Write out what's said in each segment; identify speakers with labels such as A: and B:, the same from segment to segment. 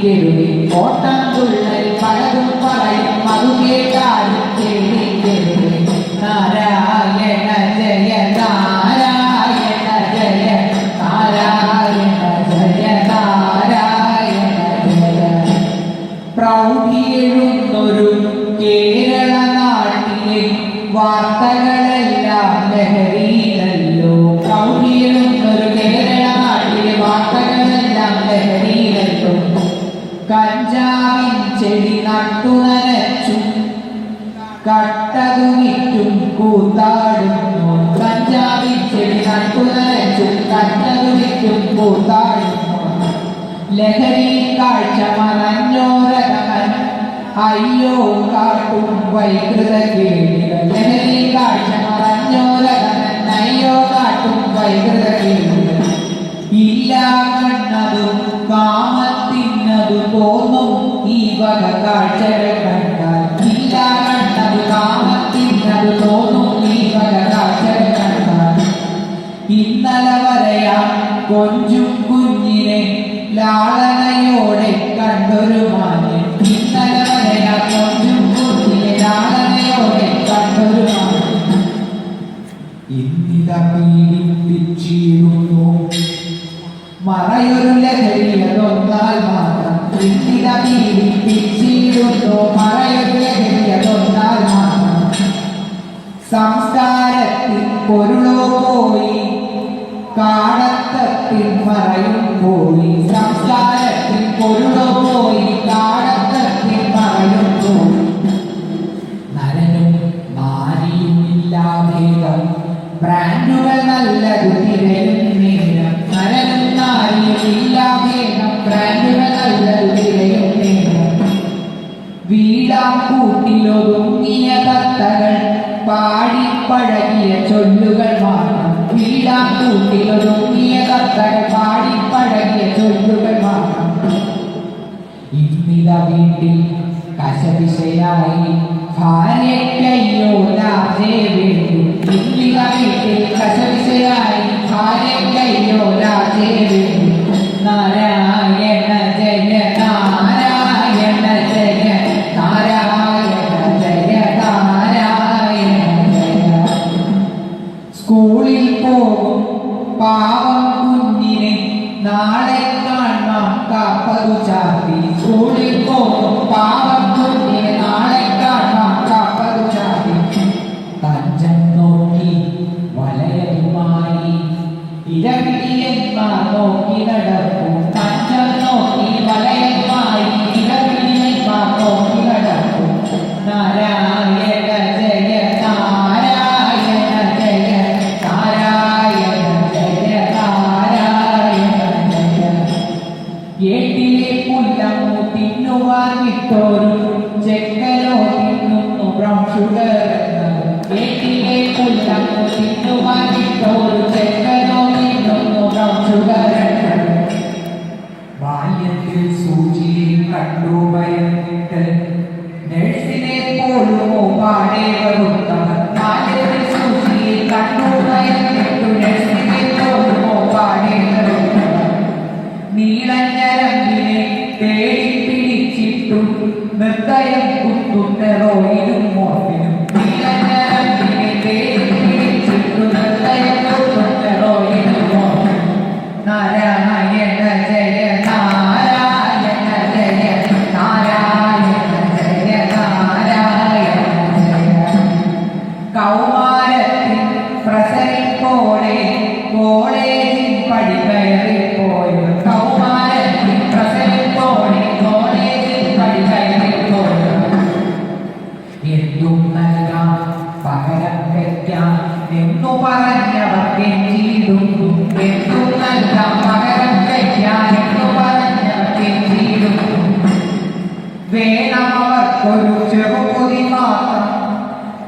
A: gave away more time കൂത്താടുന്നു ലഹരി കാഴ്ച മറഞ്ഞോരകമൻ അയ്യോ കാട്ടും വൈകൃത കേളികൾ ലഹരി കാഴ്ച മറഞ്ഞോരകമൻ അയ്യോ കാട്ടും വൈകൃത ഇല്ല കണ്ണതും കാമത്തിനതു തോന്നും ഈ വക കാഴ്ചകൾ കണ്ടാൽ. ഇല്ലാ കണ്ണതു കാമത്തിനതു തോന്നും ഈ വക കാഴ്ചകൾ ഇന്നലെ വരയാ കൊഞ്ചും കുഞ്ഞിനെ ലാളനയോടെ കണ്ടൊരു മാന്യൻ. ഇന്നലെ വരയാ കൊഞ്ചും കുഞ്ഞിനെ ലാളനയോടെ കണ്ടൊരു മാന്യൻ. ഇന്നിത പീഡിപ്പിച്ചിരുന്നു. മറയൊരു ലഹരിയതൊന്നാൽ മാത്രം. ഇന്നിത പീഡിപ്പിച്ചിരുന്നു. മറയൊരു ലഹരിയതൊന്നാൽ മാത്രം. സംസ്കാരത്തിൽ പൊരുളോ പോയി. കാടത്തത്തിൽ മറയും പോയി. സംസ്കാരത്തിൽ പൊരുളോ പോയി. കാടത്തത്തിൽ മറയും പോയി. നരനും നാരിയുമില്ലാഭേദം ബ്രാൻഡുകൾ നല്ലതു നരനും നരനും നാരിയുമില്ലാഭേദം ബ്രാൻഡുകൾ നല്ലതു തിരയും വീടാം കൂട്ടിലൊതുങ്ങിയ തത്തകൾ പാടിപ്പഴകിയ ചൊല്ലുകൾ വീടാം കൂട്ടിലൊതുങ്ങിയ തത്തകൾ പാടിപ്പഴകിയ ചൊല്ലുകൾ മാത്രം ഇന്നിത വീട്ടിൽ കശപിശയായി ഭാര്യയ്ക്കയ്യോ രാജേ വേണ്ടു ഇന്നിത വീട്ടിൽ കശപിശയായി ഭാര്യയ്ക്കയ്യോ നാരായണ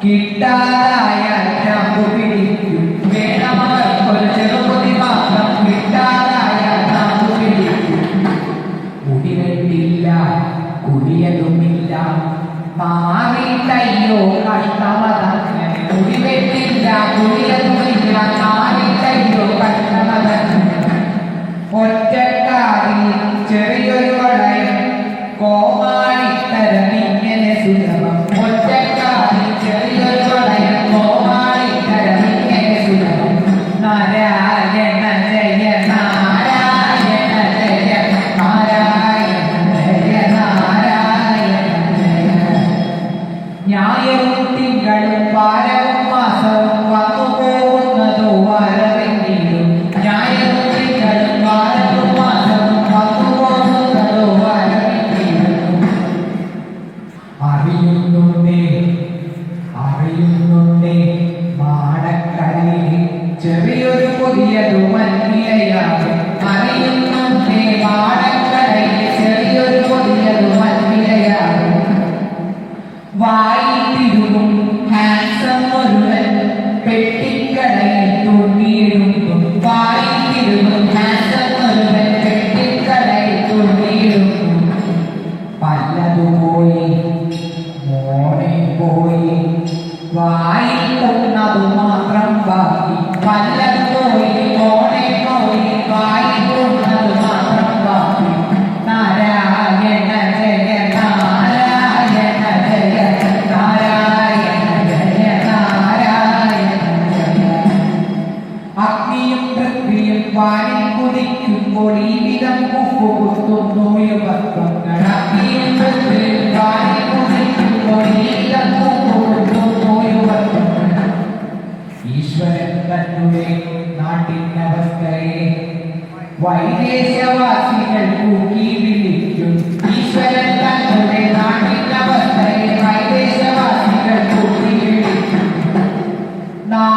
A: കിട്ടാതായ Para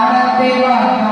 A: भारत देवा।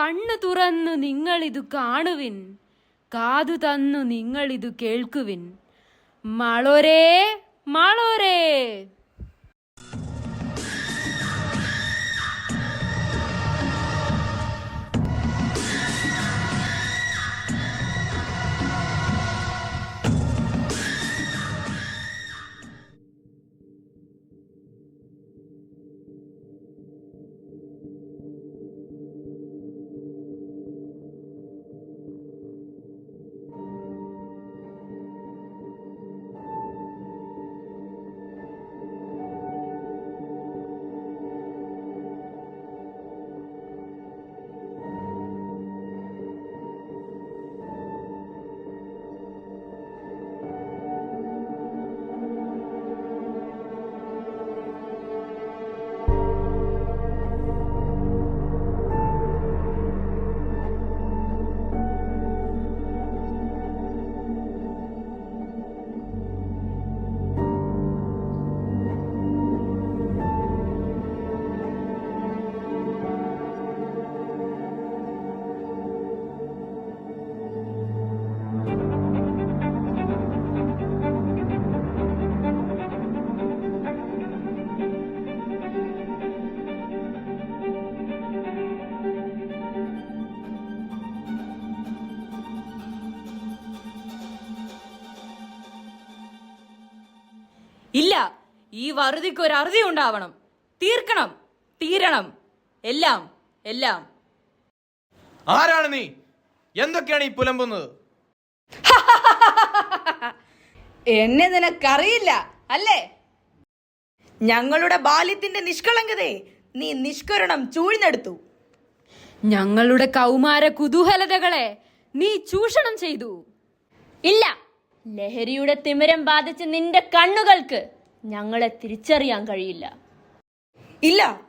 A: കണ്ണു തുറന്നു നിങ്ങളിതു കാണുവിൻ കാതു തന്നു നിങ്ങളിതു കേൾക്കുവിൻ. മളോരേ മാളോരേ. ഇല്ല ഈ വറുതിക്ക് ഒരു അറുതി ഉണ്ടാവണം. തീർക്കണം തീരണം. എല്ലാം എല്ലാം.
B: ആരാണ് നീ? എന്തൊക്കെയാണ് ഈ പുലമ്പുന്നത്?
C: എന്നെ നിനക്കറിയില്ല അല്ലേ? ഞങ്ങളുടെ ബാല്യത്തിന്റെ നിഷ്കളങ്കതയെ നീ നിഷ്കരണം ചൂഴ്ന്നെടുത്തു.
A: ഞങ്ങളുടെ കൗമാര കുതൂഹലതകളെ നീ ചൂഷണം ചെയ്തു.
D: ഇല്ല ലഹരിയുടെ തിമിരം ബാധിച്ച് നിന്റെ കണ്ണുകൾക്ക് ഞങ്ങളെ തിരിച്ചറിയാൻ കഴിയില്ല.
C: ഇല്ല.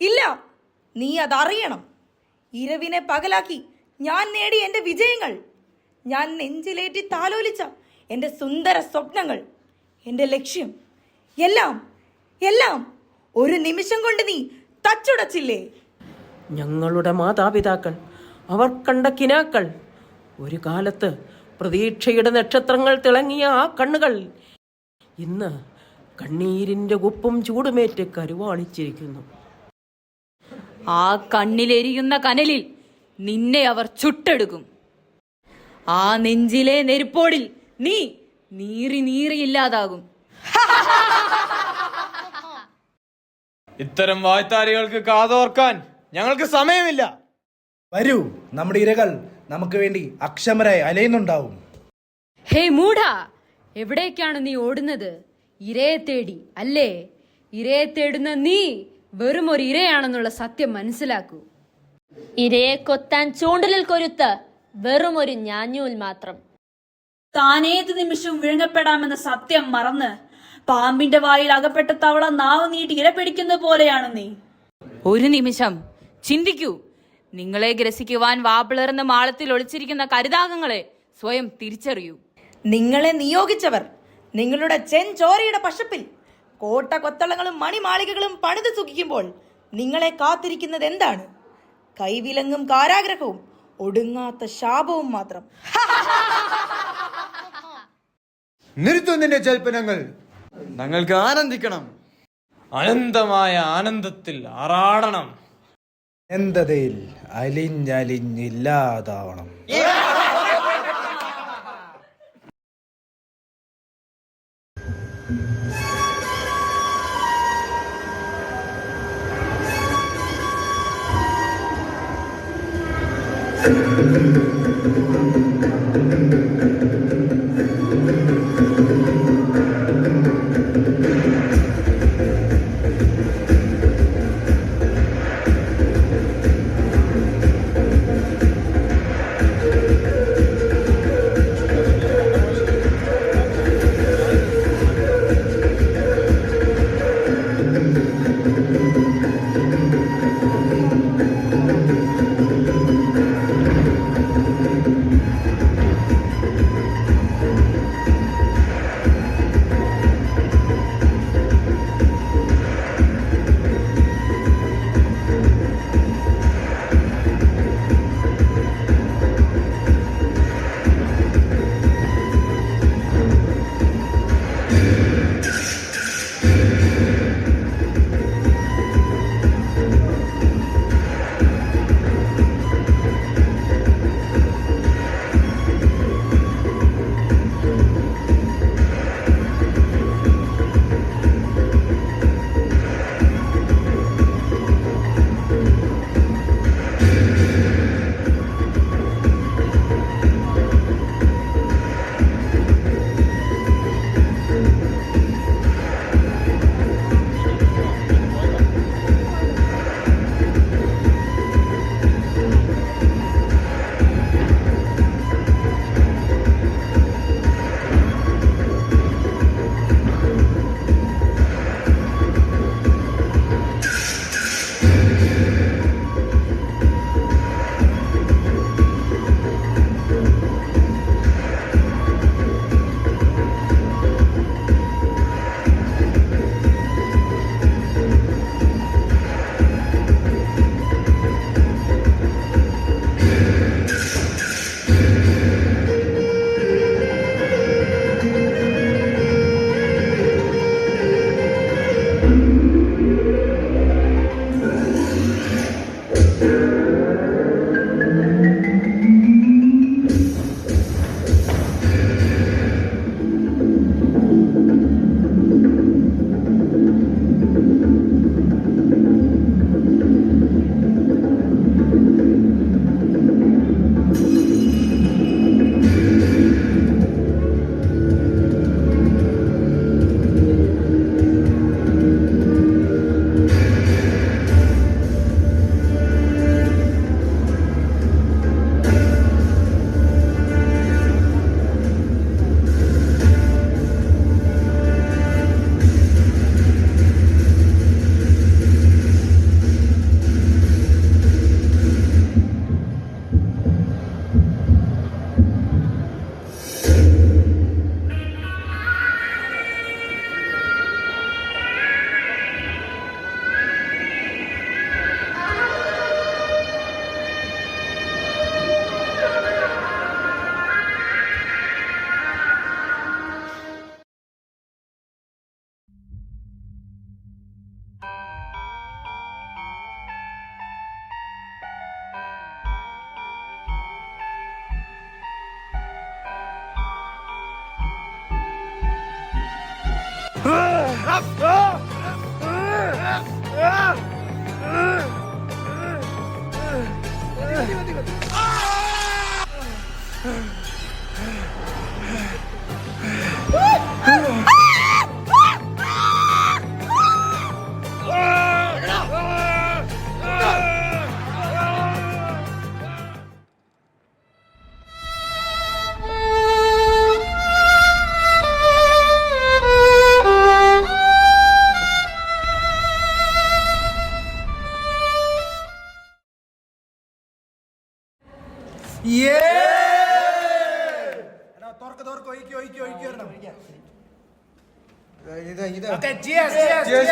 C: ഇല്ല. നീ അതറിയണം. ഇരവിനെ പകലാക്കി ഞാൻ നേടി എന്റെ വിജയങ്ങൾ. ഞാൻ നെഞ്ചിലേറ്റി താലോലിച്ച എന്റെ സുന്ദര സ്വപ്നങ്ങൾ. എന്റെ ലക്ഷ്യം. എല്ലാം. എല്ലാം. ഒരു നിമിഷം കൊണ്ട് നീ തച്ചുടച്ചില്ലേ?
E: ഞങ്ങളുടെ മാതാപിതാക്കൾ അവർ കണ്ട കിനാക്കൾ ഒരു കാലത്ത് പ്രതീക്ഷയുടെ നക്ഷത്രങ്ങൾ തിളങ്ങിയ ആ കണ്ണുകൾ. ഇന്ന് കണ്ണീരിന്റെ ഉപ്പും ചൂടുമേറ്റ് കരുവാളിച്ചിരിക്കുന്നു.
A: ആ കണ്ണിലെരിയുന്ന കനലിൽ നിന്നെ അവർ ചുട്ടെടുക്കും. ആ നെഞ്ചിലെ നെരുപ്പോടിൽ നീ നീറി നീറിയില്ലാതാകും
B: ഇത്തരം വായ്ത്താരികൾക്ക് കാതോർക്കാൻ ഞങ്ങൾക്ക് സമയമില്ല.
F: വരൂ നമ്മുടെ ഇരകൾ നമുക്ക് വേണ്ടി അക്ഷമരായി അലയുന്നുണ്ടാവും.
A: ഹേ മൂഢ എവിടേക്കാണ് നീ ഓടുന്നത്? ഇരയെ തേടി അല്ലേ? ഇരയെ തേടുന്ന നീ വെറും ഒരു ഇരയാണെന്നുള്ള സത്യം മനസ്സിലാക്കൂ.
D: ഇരയെ കൊത്താൻ ചൂണ്ടലിൽ കൊരുത്ത് വെറും ഒരു ഞാഞ്ഞൂൽ മാത്രം.
G: താനേത് നിമിഷം വിഴുങ്ങപ്പെടാമെന്ന സത്യം മറന്ന് പാമ്പിന്റെ വായിൽ അകപ്പെട്ട തവള നാവ് നീട്ടി ഇര ഇരപിടിക്കുന്ന പോലെയാണ് നീ.
A: ഒരു നിമിഷം ചിന്തിക്കൂ. നിങ്ങളെ ഗ്രസിക്കുവാൻ വാപ്പിളർന്ന് മാളത്തിൽ ഒളിച്ചിരിക്കുന്ന കരുതാകങ്ങളെ സ്വയം തിരിച്ചറിയൂ.
C: നിങ്ങളെ നിയോഗിച്ചവർ നിങ്ങളുടെ ചെഞ്ചോരയുടെ പശപ്പിൽ കോട്ട കൊത്തളങ്ങളും മണിമാളികകളും പണിത് സുഖിക്കുമ്പോൾ നിങ്ങളെ കാത്തിരിക്കുന്നത് എന്താണ്? കൈവിലങ്ങും കാരാഗ്രഹവും ഒടുങ്ങാത്ത ശാപവും മാത്രം.
H: നിർത്തു നിന്റെ ജൽപ്പനങ്ങൾ
B: ഞങ്ങൾക്ക് ആനന്ദിക്കണം. അനന്തമായ ആനന്ദത്തിൽ ആറാടണം.
F: എന്തതയിൽ അലിഞ്ഞലിഞ്ഞില്ലാതാവണം Thank you. Ah! Ah! ah. തുറക്ക് തുറക്ക് ഒഴിക്കി ഒഴിക്കി ഒഴിക്കി വരണം.
I: ഇത് ഇത്.
F: Okay, cheers, cheers,
I: Cheers,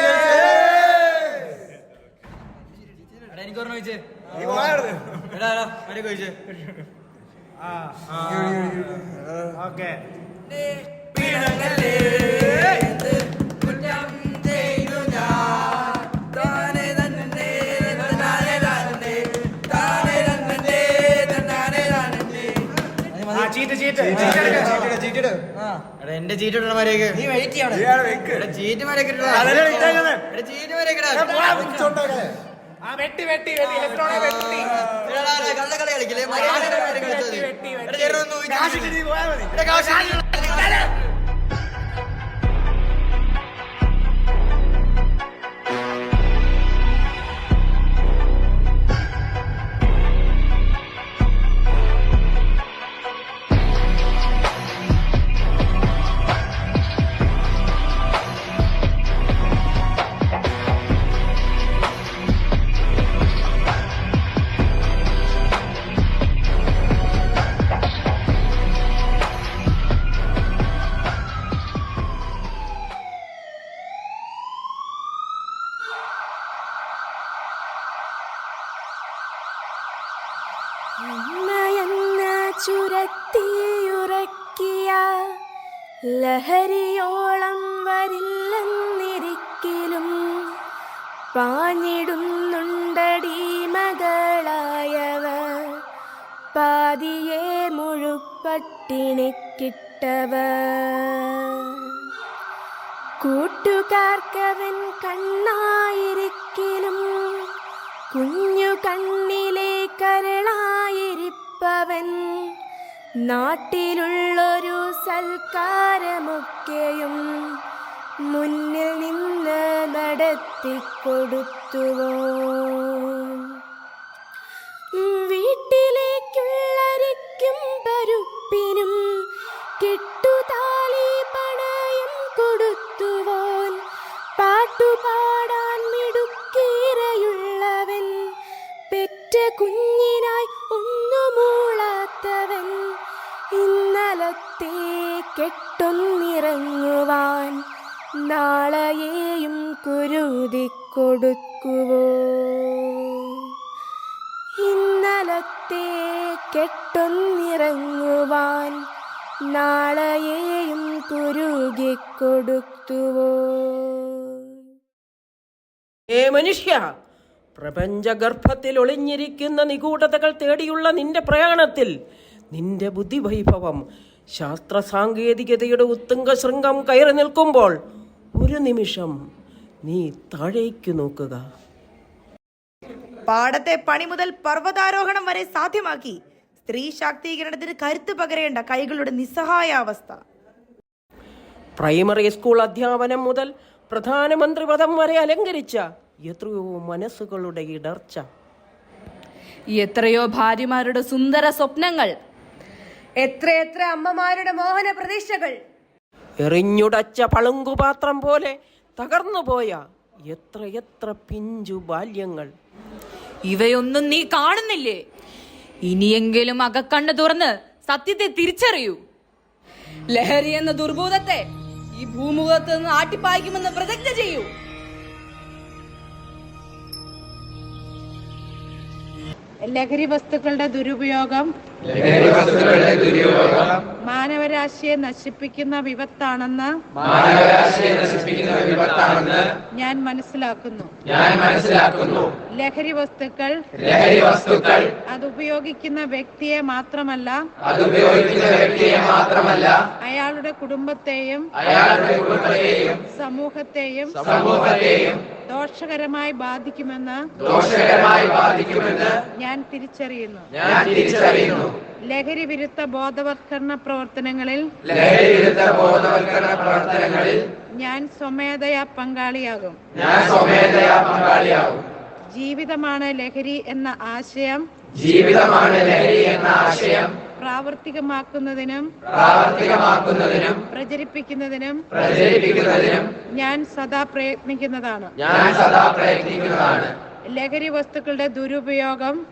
J: എന്റെ ചീറ്റ് ഇടണ മര്യാദയ്ക്ക്
F: നീ വെയിറ്റ് ചെയ്യണം.
J: ചീറ്റ്
F: ഇട്ടേക്കുന്നത്.
J: ചീറ്റ് മരക്കിടാ
F: വെട്ടി വെട്ടി വെട്ടി. ഇലക്ട്രോണെ വെട്ടി.
I: കള്ളക്കളി കളിക്കില്ലേ?
K: അമ്മയെന്ന ചുരത്തിയുറക്കിയ ലഹരിയോളം വരില്ലെന്നിരിക്കലും പാഞ്ഞിടുന്നുണ്ടടി മകളായവ പാതിയെ മുഴുപ്പട്ടിണിക്കിട്ടവ കൂട്ടുകാർക്കവൻ കണ്ണായിരിക്കലും കുഞ്ഞു കണ്ണിലെ കരളായിരിപ്പവൻ നാട്ടിലുള്ളൊരു സൽക്കാരമൊക്കെയും മുന്നിൽ നിന്ന് നടത്തിക്കൊടുത്തുവോ? കെട്ടൊന്നിറങ്ങുവാൻ നാളെയെയും കുരുതി കൊടുക്കുവോ ഇന്നലത്തെ കെട്ടൊന്നിറങ്ങുവാൻ നാളെയെയും കുരുകി കൊടുത്തുവോ
E: ഏ മനുഷ്യ പ്രപഞ്ചഗർഭത്തിൽ ഒളിഞ്ഞിരിക്കുന്ന നിഗൂഢതകൾ തേടിയുള്ള നിന്റെ പ്രയാണത്തിൽ നിന്റെ ബുദ്ധിവൈഭവം ശാസ്ത്ര സാങ്കേതികതയുടെ ഉത്തുംഗ ശൃംഗം കയറി നിൽക്കുമ്പോൾ ഒരു നിമിഷം നീ താഴേക്ക് നോക്കുക.
C: പാടത്തെ പണി മുതൽ പർവതാരോഹണം വരെ സാധ്യമാക്കി. സ്ത്രീ ശാക്തീകരണത്തിന് കരുത്ത് പകരേണ്ട കൈകളുടെ നിസ്സഹായാവസ്ഥ
E: പ്രൈമറി സ്കൂൾ അധ്യാപനം മുതൽ പ്രധാനമന്ത്രി പദം വരെ അലങ്കരിച്ച എത്രയോ മനസ്സുകളുടെ ഇടർച്ച.
L: എത്രയോ ഭാര്യമാരുടെ സുന്ദര സ്വപ്നങ്ങൾ
M: എത്രയെത്ര അമ്മമാരുടെ മോഹന പ്രതീക്ഷകൾ.
E: എറിഞ്ഞുടച്ച പളുങ്കുപാത്രം പോലെ തകർന്നുപോയ എത്രയെത്ര പിഞ്ചു ബാല്യങ്ങൾ.
L: ഇവയൊന്നും നീ കാണുന്നില്ലേ? ഇനിയെങ്കിലും അകക്കണ്ണ് തുറന്ന് സത്യത്തെ തിരിച്ചറിയൂ. ലഹരി എന്ന ദുർഭൂതത്തെ ഈ ഭൂമുഖത്ത് നിന്ന് ആട്ടിപ്പായിക്കുമെന്ന് പ്രതിജ്ഞ ചെയ്യൂ.
N: ലഹരി വസ്തുക്കളുടെ ദുരുപയോഗം. മാനവരാശിയെ നശിപ്പിക്കുന്ന വിപത്താണെന്ന്. ഞാൻ മനസ്സിലാക്കുന്നു.
O: ഞാൻ മനസ്സിലാക്കുന്നു.
N: ലഹരി വസ്തുക്കൾ.
O: ലഹരി വസ്തുക്കൾ.
N: അത് ഉപയോഗിക്കുന്ന വ്യക്തിയെ മാത്രമല്ല.
O: അത് ഉപയോഗിക്കുന്ന വ്യക്തിയെ മാത്രമല്ല.
N: അയാളുടെ കുടുംബത്തെയും.
O: അയാളുടെ കുടുംബത്തെയും.
N: സമൂഹത്തെയും.
O: സമൂഹത്തെയും.
N: ദോഷകരമായി ബാധിക്കുമെന്ന്.
O: ദോഷകരമായി ബാധിക്കുമെന്ന്
N: ഞാൻ തിരിച്ചറിയുന്നു.
O: ഞാൻ തിരിച്ചറിയുന്നു.
N: ലഹരി വിരുദ്ധ ബോധവത്കരണ പ്രവർത്തനങ്ങളിൽ
O: ലഹരി വിരുദ്ധ ബോധവൽക്കരണ പ്രവർത്തനങ്ങളിൽ
N: ഞാൻ സ്വമേധയാ പങ്കാളിയാകും.
O: ഞാൻ സ്വമേധയാ പങ്കാളിയാകും.
N: ജീവിതമാണ് ലഹരി എന്ന ആശയം
O: ജീവിതമാണ് ലഹരി എന്ന ആശയം
N: പ്രാവർത്തികമാക്കുന്നതിനും
O: പ്രാവർത്തികമാക്കുന്നതിനും
N: പ്രചരിപ്പിക്കുന്നതിനും
O: പ്രചരിപ്പിക്കുന്നതിനും
N: ഞാൻ സദാ പ്രയത്നിക്കുന്നതാണ്.
O: ഞാൻ സദാ പ്രയത്നിക്കുന്നതാണ്.
N: ലഹരി വസ്തുക്കളുടെ ദുരുപയോഗം.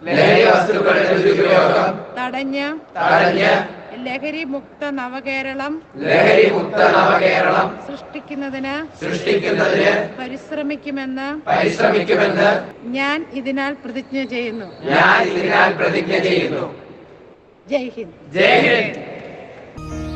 N: തടഞ്ഞ്. ലഹരി മുക്ത നവകേരളം.
O: ലഹരി മുക്ത നവകേരളം.
N: സൃഷ്ടിക്കുന്നതിന്
O: സൃഷ്ടിക്കുന്നതിന്
N: പരിശ്രമിക്കുമെന്ന്
O: പരിശ്രമിക്കുമെന്ന്
N: ഞാൻ ഇതിനാൽ പ്രതിജ്ഞ ചെയ്യുന്നു.
O: ഞാൻ ഇതിനാൽ പ്രതിജ്ഞ ചെയ്യുന്നു.
N: ജയ് ഹിന്ദ്.
O: ജയ് ഹിന്ദ്.